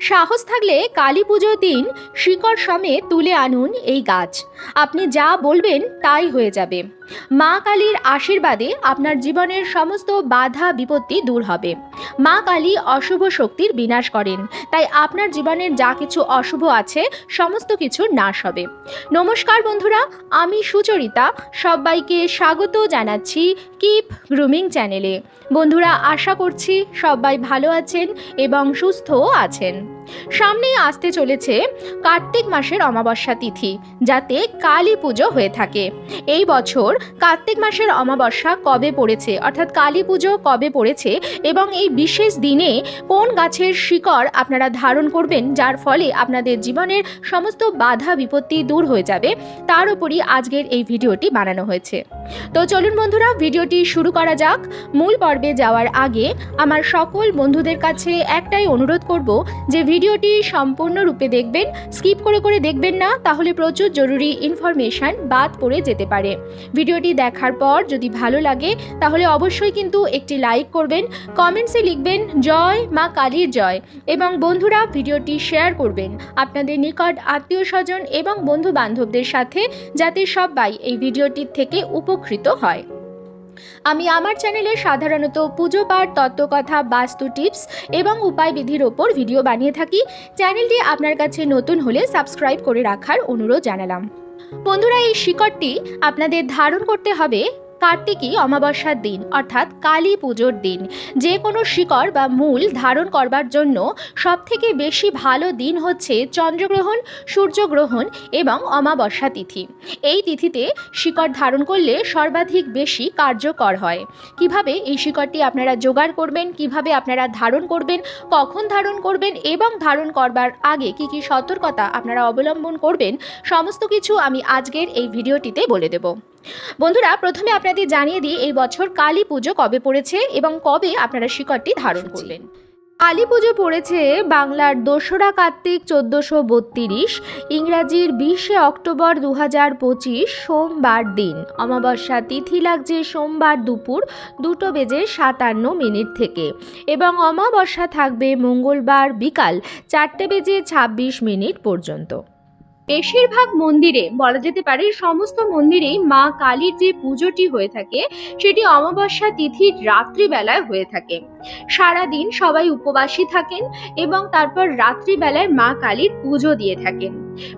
সাহস থাকলে কালী পুজোর দিন শিকড় সমেত তুলে আনুন এই গাছ। আপনি যা বলবেন তাই হয়ে যাবে। মা কালীর আশীর্বাদে আপনার জীবনের সমস্ত বাধা বিপত্তি দূর হবে। মা কালী অশুভ শক্তির বিনাশ করেন, তাই আপনার জীবনের যা কিছু অশুভ আছে সমস্ত কিছুর নাশ হবে। নমস্কার বন্ধুরা, আমি সুচরিতা, সবাইকে স্বাগত জানাচ্ছি কিপ গ্রুমিং চ্যানেলে। বন্ধুরা, আশা করছি সবাই ভালো আছেন এবং সুস্থও আছেন। Bye. সামনেই আসতে চলেছে কার্তিক মাসের অমাবস্যা তিথি, যাতে কালী পুজো হয়ে থাকে। এই বছর কার্তিক মাসের অমাবস্যা কবে পড়েছে, অর্থাৎ কালী পুজো কবে পড়েছে এবং এই বিশেষ দিনে কোন গাছের শিকড় আপনারা ধারণ করবেন, যার ফলে আপনাদের জীবনের সমস্ত বাধা বিপত্তি দূর হয়ে যাবে, তার উপরই আজকের এই ভিডিওটি বানানো হয়েছে। তো চলুন বন্ধুরা, ভিডিওটি শুরু করা যাক। মূল পর্বে যাওয়ার আগে আমার সকল বন্ধুদের কাছে একটাই অনুরোধ করব যে ভিডিওটি সম্পূর্ণরূপে দেখবেন, স্কিপ করে করে দেখবেন না, তাহলে প্রচুর জরুরি ইনফরমেশন বাদ পড়ে যেতে পারে। ভিডিওটি দেখার পর যদি ভালো লাগে, তাহলে অবশ্যই কিন্তু একটি লাইক করবেন, কমেন্টসে লিখবেন, জয় মা কালীর জয় এবং বন্ধুরা ভিডিওটি শেয়ার করবেন আপনাদের নিকট আত্মীয় স্বজন এবং বন্ধু বান্ধবদের সাথে, যাতে সবাই এই ভিডিওটির থেকে উপকৃত হয়। আমি আমার চ্যানেলে সাধারণত পুজো পাঠ, তত্ত্বকথা, বাস্তু টিপস এবং উপায়বিধির ওপর ভিডিও বানিয়ে থাকি। চ্যানেলটি আপনার কাছে নতুন হলে সাবস্ক্রাইব করে রাখার অনুরোধ জানালাম। বন্ধুরা, এই শিকড়টি আপনাদের ধারণ করতে হবে কার্তিকী অমাবস্যার দিন, অর্থাৎ কালী পুজোর দিন। যে কোনো শিকড় বা মূল ধারণ করবার জন্য সবথেকে বেশি ভালো দিন হচ্ছে চন্দ্রগ্রহণ, সূর্যগ্রহণ এবং অমাবস্যা তিথি। এই তিথিতে শিকড় ধারণ করলে সর্বাধিক বেশি কার্যকর হয়। কীভাবে এই শিকড়টি আপনারা জোগাড় করবেন, কীভাবে আপনারা ধারণ করবেন, কখন ধারণ করবেন এবং ধারণ করবার আগে কি কি সতর্কতা আপনারা অবলম্বন করবেন, সমস্ত কিছু আমি আজকের এই ভিডিওটিতে বলে দেব। বন্ধুরা প্রথমে আপনাদের জানিয়ে দিই এই বছর কালী পুজো কবে পড়েছে এবং কবে আপনারা শিকড়টি ধারণ করবেন। কালী পুজো পড়েছে বাংলার দোসরা কার্তিক চোদ্দোশো বত্রিশ ইংরাজির বিশে অক্টোবর দু হাজার পঁচিশ সোমবার দিন। অমাবস্যা তিথি লাগছে সোমবার দুপুর দুটো বেজে সাতান্ন মিনিট থেকে এবং অমাবস্যা থাকবে মঙ্গলবার বিকাল চারটে বেজে ছাব্বিশ মিনিট পর্যন্ত। বেশিরভাগ মন্দিরে বলা যেতে পারে সমস্ত মন্দিরেই মা কালীর যে পুজোটি হয়ে থাকে, সেটি অমাবস্যা তিথির রাত্রিবেলায় হয়ে থাকে। সারা দিন সবাই উপবাসী থাকেন এবং তারপর রাত্রিবেলায় মা কালীর পুজো দিয়ে থাকেন।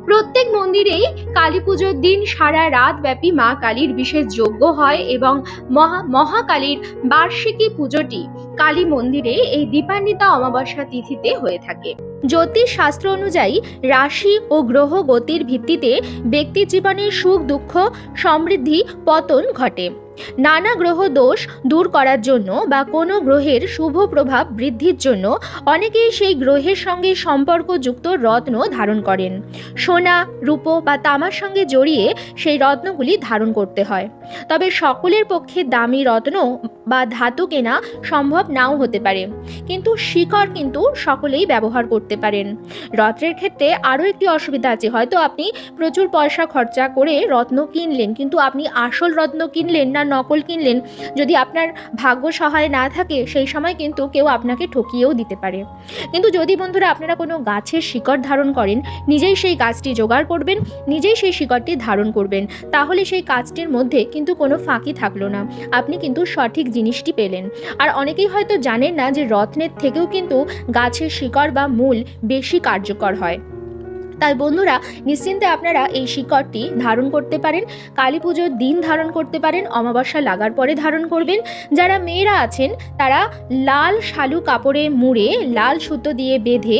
প্রত্যেক মন্দিরেই কালী পুজোর দিন সারা রাত ব্যাপী মা কালীর বিশেষ যজ্ঞ হয় এবং মহা, মহাকালীর বার্ষিকী পুজোটি কালী মন্দিরে এই দীপান্বিতা অমাবস্যা তিথিতে হয়ে থাকে। জ্যোতিষ শাস্ত্র অনুযায়ী রাশি ও গ্রহ গতির ভিত্তিতে ব্যক্তি জীবনে সুখ, দুঃখ, সমৃদ্ধি, পতন ঘটে। নানা গ্রহ দোষ দূর করার জন্য বা কোনো গ্রহের শুভ প্রভাব বৃদ্ধির জন্য অনেকেই সেই গ্রহের সঙ্গে সম্পর্কযুক্ত রত্ন ধারণ করেন। সোনা, রূপো বা তামার সঙ্গে জড়িয়ে সেই রত্নগুলি ধারণ করতে হয়। তবে সকলের পক্ষে দামি রত্ন বা ধাতু কেনা সম্ভব নাও হতে পারে। কিন্তু শিকড় কিন্তু সকলেই ব্যবহার করতে পারেন। রত্নের ক্ষেত্রে আরও একটি অসুবিধা আছে। হয়তো আপনি প্রচুর পয়সা খরচা করে রত্ন কিনলেন, কিন্তু আপনি আসল রত্ন কিনলেন না নকল কিনলেন, যদি আপনার ভাগ্য সহায় না থাকে, সেই সময় কিন্তু কেউ আপনাকে ঠকিয়েও দিতে পারে। কিন্তু যদি বন্ধুরা আপনারা কোনো গাছের শিকড় ধারণ করেন, নিজেই সেই গাছটি জোগাড় করবেন, নিজেই সেই শিকড়টি ধারণ করবেন, তাহলে সেই কাজটির মধ্যে কিন্তু কোনো ফাঁকি থাকল না। আপনি কিন্তু সঠিক জিনিসটি পেলেন। আর অনেকেই হয়তো জানেন না যে রত্নের থেকেও কিন্তু গাছের শিকড় বা মূল বেশি কার্যকর হয়। তাই বন্ধুরা, নিশ্চিন্তে আপনারা এই শিকড়টি ধারণ করতে পারেন, কালী পুজোর দিন ধারণ করতে পারেন, অমাবস্যা লাগার পরে ধারণ করবেন। যারা মেয়েরা আছেন, তারা লাল শালু কাপড়ে মুড়ে, লাল সুতো দিয়ে বেঁধে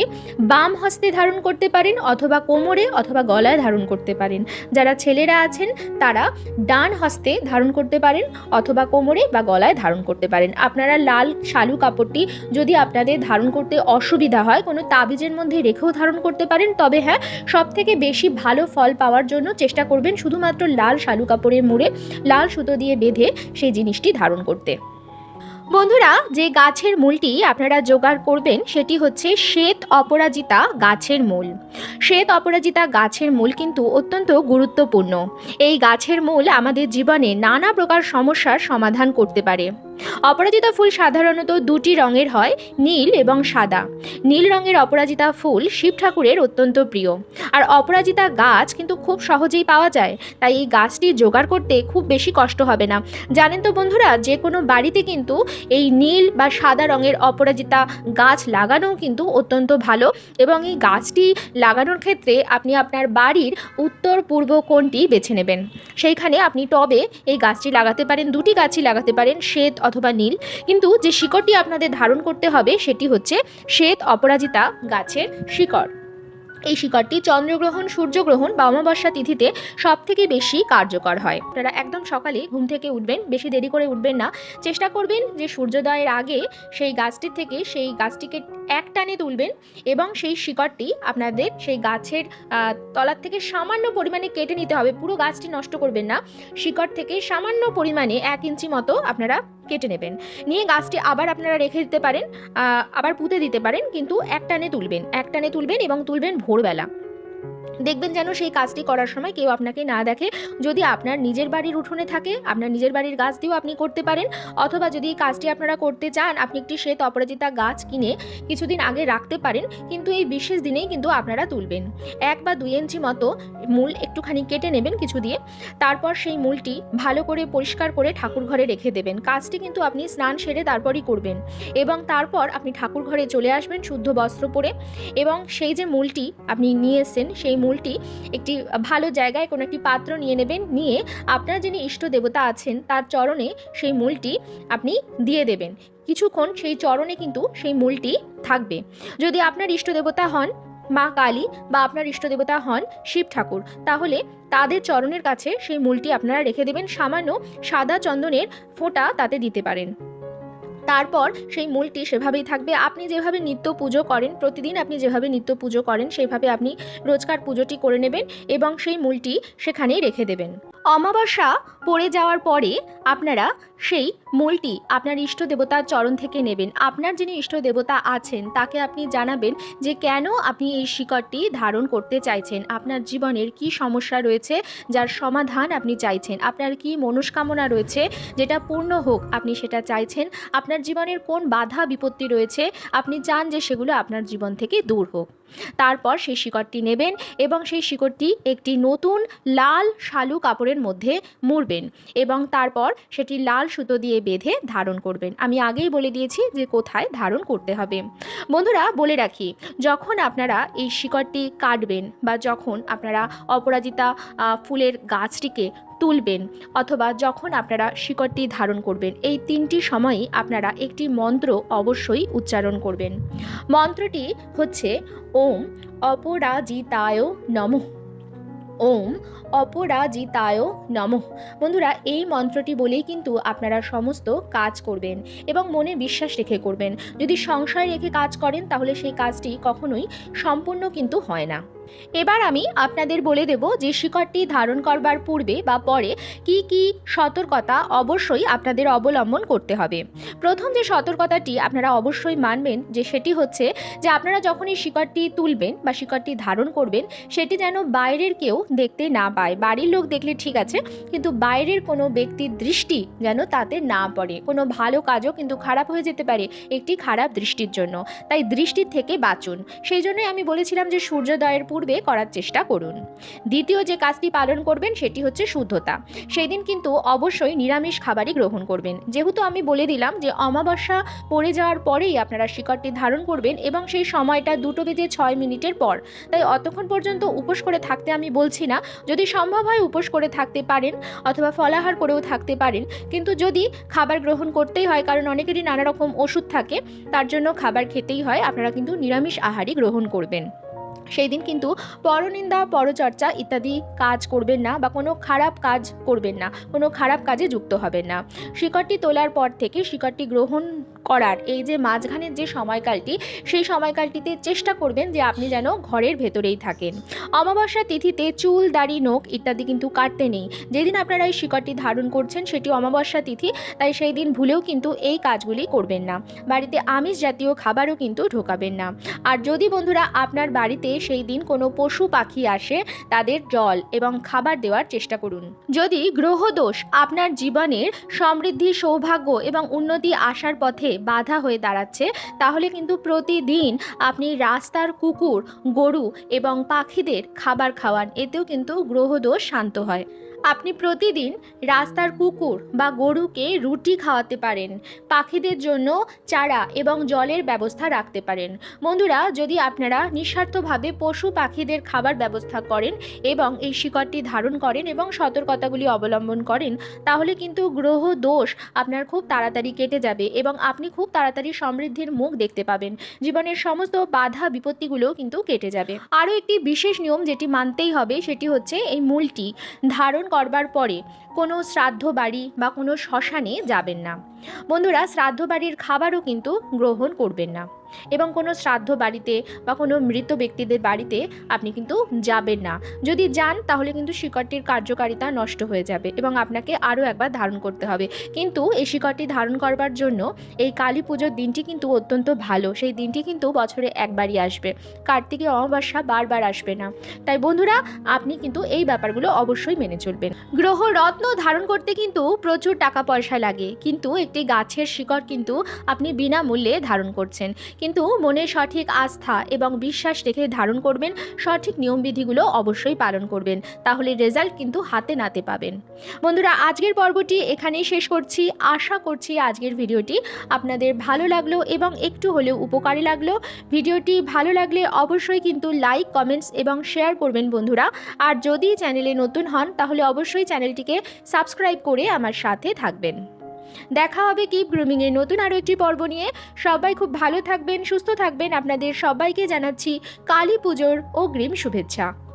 বাম হস্তে ধারণ করতে পারেন অথবা কোমরে অথবা গলায় ধারণ করতে পারেন। যারা ছেলেরা আছেন, তারা ডান হস্তে ধারণ করতে পারেন অথবা কোমরে বা গলায় ধারণ করতে পারেন। আপনারা লাল শালু কাপড়টি যদি আপনাদের ধারণ করতে অসুবিধা হয়, কোনো তাবিজের মধ্যে রেখেও ধারণ করতে পারেন, তবে হ্যাঁ সব থেকে বেশি ভালো ফল পাওয়ার জন্য চেষ্টা করবেন শুধুমাত্র লাল শালু কাপড়ে মুড়ে লাল সুতো দিয়ে বেঁধে সেই জিনিসটি ধারণ করতে। বন্ধুরা, যে গাছের মূলটি আপনারা জোগাড় করবেন সেটি হচ্ছে শ্বেত অপরাজিতা গাছের মূল। শ্বেত অপরাজিতা গাছের মূল কিন্তু অত্যন্ত গুরুত্বপূর্ণ। এই গাছের মূল আমাদের জীবনে নানা প্রকার সমস্যার সমাধান করতে পারে। অপরাজিতা ফুল সাধারণত দুটি রঙের হয়, নীল এবং সাদা। নীল রঙের অপরাজিতা ফুল শিব ঠাকুরের অত্যন্ত প্রিয়। আর অপরাজিতা গাছ কিন্তু খুব সহজেই পাওয়া যায়, তাই এই গাছটি জোগাড় করতে খুব বেশি কষ্ট হবে না। জানেন তো বন্ধুরা, যে কোনো বাড়িতে কিন্তু এই নীল বা সাদা রঙের অপরাজিতা গাছ লাগানো কিন্তু অত্যন্ত ভালো এবং এই গাছটি লাগানোর ক্ষেত্রে আপনি আপনার বাড়ির উত্তর পূর্ব কোণটি বেছে নেবেন। সেইখানে আপনি টবে এই গাছটি লাগাতে পারেন, দুটি গাছই লাগাতে পারেন, শ্বেত অথবা নীল, কিন্তু যে শিকড়টি আপনাদের ধারণ করতে হবে সেটি হচ্ছে শ্বেত অপরাজিতা গাছের শিকড়। এই শিকড়টি চন্দ্রগ্রহণ, সূর্যগ্রহণ বা অমাবস্যা তিথিতে সব থেকে বেশি কার্যকর হয়। আপনারা একদম সকালে ঘুম থেকে উঠবেন, বেশি দেরি করে উঠবেন না। চেষ্টা করবেন যে সূর্যোদয়ের আগে সেই গাছটির থেকে সেই গাছটিকে এক টানে তুলবেন এবং সেই শিকড়টি আপনাদের সেই গাছের তলার থেকে সামান্য পরিমাণে কেটে নিতে হবে। পুরো গাছটি নষ্ট করবেন না। শিকড় থেকে সামান্য পরিমাণে এক ইঞ্চি মতো আপনারা কেটে নেবেন। নিয়ে গাছটি আবার আপনারা রেখে দিতে পারেন আবার পুঁতে দিতে পারেন, কিন্তু এক টানে তুলবেন, এক টানে তুলবেন এবং তুলবেন ভোরবেলা। দেখবেন যেন সেই কাজটি করার সময় কেউ আপনাকে না দেখে। যদি আপনার নিজের বাড়ির উঠোনে থাকে, আপনার নিজের বাড়ির গাছ দিয়েও আপনি করতে পারেন। অথবা যদি এই কাজটি আপনারা করতে চান, আপনি একটি শ্বেত অপরাজিতা গাছ কিনে কিছুদিন আগে রাখতে পারেন, কিন্তু এই বিশেষ দিনেই কিন্তু আপনারা তুলবেন। এক বা দুই ইঞ্চি মতো মূল একটুখানি কেটে নেবেন কিছু দিয়ে। তারপর সেই মূলটি ভালো করে পরিষ্কার করে ঠাকুর ঘরে রেখে দেবেন। কাজটি কিন্তু আপনি স্নান সেরে তারপরই করবেন। এবং তারপর আপনি ঠাকুর ঘরে চলে আসবেন শুদ্ধ বস্ত্র পরে। এবং সেই যে মূলটি আপনি নিয়ে এসেছেন, সেই মূলটি একটি ভালো জায়গায় কোনো একটি পাত্র নিয়ে নেবেন, নিয়ে আপনার যিনি ইষ্ট দেবতা আছেন তার চরণে সেই মূলটি আপনি দিয়ে দেবেন। কিছুক্ষণ সেই চরণে কিন্তু সেই মূলটি থাকবে। যদি আপনার ইষ্ট দেবতা হন মা কালী বা আপনার ইষ্ট দেবতা হন শিব ঠাকুর, তাহলে তাদের চরণের কাছে সেই মূলটি আপনারা রেখে দেবেন। সামান্য সাদা চন্দনের ফোঁটা তাতে দিতে পারেন। তারপর সেই মূলটি সেভাবেই থাকবে। আপনি যেভাবে নিত্য পুজো করেন, প্রতিদিন আপনি যেভাবে নিত্য পুজো করেন, সেভাবে আপনি রোজকার পুজোটি করে নেবেন এবং সেই মূলটি সেখানেই রেখে দেবেন। অমাবস্যা পড়ে যাওয়ার পরে আপনারা সেই মূলটি আপনার ইষ্ট দেবতার চরণ থেকে নেবেন। আপনার যিনি ইষ্ট দেবতা আছেন, তাকে আপনি জানাবেন যে কেন আপনি এই শিকড়টি ধারণ করতে চাইছেন। আপনার জীবনের কি সমস্যা রয়েছে, যার সমাধান আপনি চাইছেন? আপনার কি মনস্কামনা রয়েছে, যেটা পূর্ণ হোক আপনি সেটা চাইছেন? আপনার জীবনের কোন বাধা বিপত্তি রয়েছে, আপনি চান যে সেগুলো আপনার জীবন থেকে দূর হোক। তারপর সেই শিকড়টি নেবেন এবং সেই শিকড়টি একটি নতুন লাল শালু কাপড়ের মধ্যে মুড়বেন এবং তারপর সেটি লাল সুতো দিয়ে বেঁধে ধারণ করবেন। আমি আগেই বলে দিয়েছি যে কোথায় ধারণ করতে হবে। বন্ধুরা, বলে রাখি, যখন আপনারা এই শিকড়টি কাটবেন বা যখন আপনারা অপরাজিতা ফুলের গাছটিকে তুলবেন অথবা যখন আপনারা শিকড়টি ধারণ করবেন, এই তিনটি সময়ই আপনারা একটি মন্ত্র অবশ্যই উচ্চারণ করবেন। মন্ত্রটি হচ্ছে ওম অপরাজিতায় নমঃ। ওম অপরাজিতায় নমঃ। বন্ধুরা, এই মন্ত্রটি বলেই কিন্তু আপনারা সমস্ত কাজ করবেন এবং মনে বিশ্বাস রেখে করবেন। যদি সংশয় রেখে কাজ করেন, তাহলে সেই কাজটি কখনোই সম্পূর্ণ কিন্তু হয় না। এবার আমি আপনাদের বলে দেব যে শিকড়টি ধারণ করবার পূর্বে বা পরে কি কি সতর্কতা অবশ্যই আপনাদের অবলম্বন করতে হবে। প্রথম যে সতর্কতাটি আপনারা অবশ্যই মানবেন যে সেটি হচ্ছে যে আপনারা যখন এই শিকড়টি তুলবেন বা শিকড়টি ধারণ করবেন, সেটি যেন বাইরের কেউ দেখতে না পায়। বাড়ির লোক দেখলে ঠিক আছে, কিন্তু বাইরের কোনো ব্যক্তির দৃষ্টি যেন তাতে না পড়ে। কোনো ভালো কাজও কিন্তু খারাপ হয়ে যেতে পারে একটি খারাপ দৃষ্টির জন্য। তাই দৃষ্টির থেকে বাঁচুন। সেই জন্যই আমি বলেছিলাম যে সূর্যোদয়ের পূর্বে করার চেষ্টা করুন। দ্বিতীয় যে কাজটি পালন করবেন সেটি হচ্ছে শুদ্ধতা। সেই দিন কিন্তু অবশ্যই নিরামিষ খাবারই গ্রহণ করবেন। যেহেতু আমি বলে দিলাম যে অমাবস্যা পড়ে যাওয়ার পরেই আপনারা শিকড়টি ধারণ করবেন এবং সেই সময়টা দুটো বেজে ছয় মিনিটের পর। তাই অতক্ষণ পর্যন্ত উপোস করে থাকতে আমি বলছি না। যদি সম্ভব হয় উপোস করে থাকতে পারেন অথবা ফলাহার করেও থাকতে পারেন। কিন্তু যদি খাবার গ্রহণ করতেই হয়, কারণ অনেকেরই নানা রকম ওষুধ থাকে, তার জন্য খাবার খেতেই হয়, আপনারা কিন্তু নিরামিষ আহারই গ্রহণ করবেন। সেই দিন কিন্তু পরনিন্দা, পরচর্চা ইত্যাদি কাজ করবেন না বা কোনো খারাপ কাজ করবেন না, কোনো খারাপ কাজে যুক্ত হবেন না। শিকড়টি তোলার পর থেকে শিকড়টি গ্রহণ করার। এই যে মাঝখানের যে সময়কালটি, সেই সময়কালটিতে চেষ্টা করবেন যে আপনি যেন ঘরের ভেতরেই থাকেন। অমাবস্যা তিথিতে চুল, দাড়ি, নোখ ইত্যাদি কিন্তু কাটতে নেই। যেদিন আপনারা এই শিকড়টি ধারণ করছেন, সেটি অমাবস্যা তিথি, তাই সেই দিন ভুলেও কিন্তু এই কাজগুলি করবেন না। বাড়িতে আমিষ জাতীয় খাবারও কিন্তু ঢোকাবেন না। আর যদি বন্ধুরা আপনার বাড়িতে সেই দিন কোনো পশু পাখি আসে, তাদের জল এবং খাবার দেওয়ার চেষ্টা করুন। যদি গ্রহদোষ আপনার জীবনের সমৃদ্ধি, সৌভাগ্য এবং উন্নতি আসার পথে বাধা হয়ে দাঁড়াচ্ছে, তাহলে কিন্তু প্রতিদিন আপনি রাস্তার কুকুর, গরু এবং পাখিদের খাবার খাওয়ান, এতেও কিন্তু গ্রহদোষ শান্ত হয়। আপনি প্রতিদিন রাস্তার কুকুর বা গরুকে রুটি খাওয়াতে পারেন, পাখিদের জন্য চারা এবং জলের ব্যবস্থা রাখতে পারেন। বন্ধুরা, যদি আপনারা নিঃস্বার্থভাবে পশু পাখিদের খাবার ব্যবস্থা করেন এবং এই শিকড়টি ধারণ করেন এবং সতর্কতাগুলি অবলম্বন করেন, তাহলে কিন্তু গ্রহ দোষ আপনার খুব তাড়াতাড়ি কেটে যাবে এবং আপনি খুব তাড়াতাড়ি সমৃদ্ধির মুখ দেখতে পাবেন। জীবনের সমস্ত বাধা বিপত্তিগুলোও কিন্তু কেটে যাবে। আরও একটি বিশেষ নিয়ম যেটি মানতেই হবে সেটি হচ্ছে এই মূলটি, ধারণ করবার পরে কোনো শ্রাদ্ধ বাড়ি বা কোনো শ্মশানে যাবেন না। বন্ধুরা, শ্রাদ্ধ বাড়ির খাবারও কিন্তু গ্রহণ করবেন না। এবং কোনো শ্রাদ্ধ বাড়িতে বা কোনো মৃত ব্যক্তিদের বাড়িতে আপনি কিন্তু যাবেন না। যদি যান, তাহলে কিন্তু শিকড়টির কার্যকারিতা নষ্ট হয়ে যাবে এবং আপনাকে আরও একবার ধারণ করতে হবে। কিন্তু এই শিকড়টি ধারণ করবার জন্য এই কালী পুজোর দিনটি কিন্তু অত্যন্ত ভালো। সেই দিনটি কিন্তু বছরে একবারই আসবে। কার্তিকী অমাবস্যা বারবার আসবে না। তাই বন্ধুরা, আপনি কিন্তু এই ব্যাপারগুলো অবশ্যই মেনে চলবেন। গ্রহ রত্ন ধারণ করতে কিন্তু প্রচুর টাকা পয়সা লাগে। কিন্তু একটি গাছের শিকড় কিন্তু আপনি বিনামূল্যে ধারণ করছেন। কিন্তু মনে সঠিক আস্থা এবং বিশ্বাস রেখে ধারণ করবেন, সঠিক নিয়মবিধিগুলো অবশ্যই পালন করবেন, তাহলে রেজাল্ট কিন্তু হাতে নাতে পাবেন। বন্ধুরা, আজকের পর্বটি এখানেই শেষ করছি। আশা করছি আজকের ভিডিওটি আপনাদের ভালো লাগল এবং একটু হলেও উপকারী লাগল। ভিডিওটি ভালো লাগলে অবশ্যই কিন্তু লাইক, কমেন্টস এবং শেয়ার করবেন বন্ধুরা। আর যদি চ্যানেলে নতুন হন, তাহলে অবশ্যই চ্যানেলটিকে সাবস্ক্রাইব করে আমার সাথে থাকবেন। দেখা হবে কি গ্রুমিংয়ের নতুন আরও একটি পর্ব নিয়ে। সবাই খুব ভালো থাকবেন, সুস্থ থাকবেন। আপনাদের সবাইকে জানাচ্ছি কালী পুজোর অগ্রিম শুভেচ্ছা।